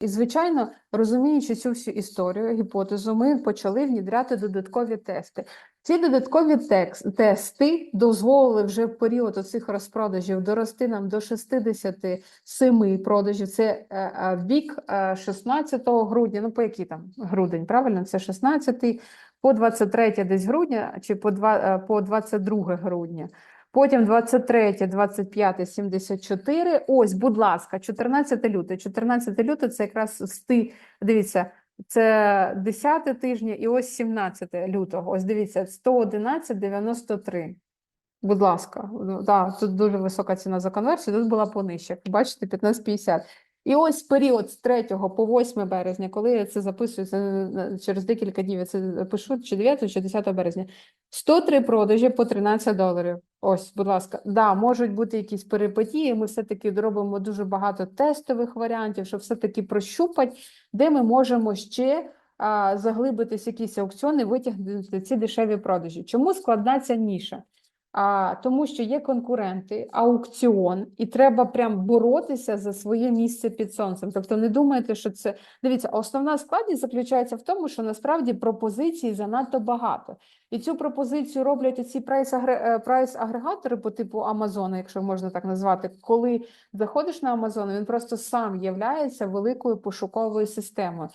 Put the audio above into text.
І, звичайно, розуміючи цю всю історію, гіпотезу, ми почали внідряти додаткові тести. Ці додаткові текст, тести дозволили вже в період оцих розпродажів дорости нам до 67 продажів. Це е, е, бік е, 16 грудня, ну по який там грудень, правильно? Це 16 по 23 десь грудня чи по, 2, е, по 22 грудня. Потім 23, 25, 74. Ось, будь ласка, 14 лютого. 14 лютого це якраз з ти, дивіться, це 10 тижня і ось 17 лютого. Ось дивіться, 111,93. Будь ласка, ну, да, тут дуже висока ціна за конверсію, тут була понижче. Бачите, 15,50. І ось період з 3 по 8 березня, коли я це записую е, через декілька днів, я це пишу, чи 9, чи 10 березня. 103 продажі по 13 доларів. Ось, будь ласка, да, можуть бути якісь перипетії. Ми все-таки робимо дуже багато тестових варіантів, щоб все-таки прощупати, де ми можемо ще а, заглибитись якісь аукціони, витягнути ці дешеві продажі. Чому складна ця ніша? А, тому що є конкуренти, аукціон, і треба прям боротися за своє місце під сонцем. Тобто не думайте, що це дивіться, основна складність заключається в тому, що насправді пропозицій занадто багато. І цю пропозицію роблять ці прайс-агрегатори по типу Амазона, якщо можна так назвати. Коли заходиш на Амазон, він просто сам являється великою пошуковою системою.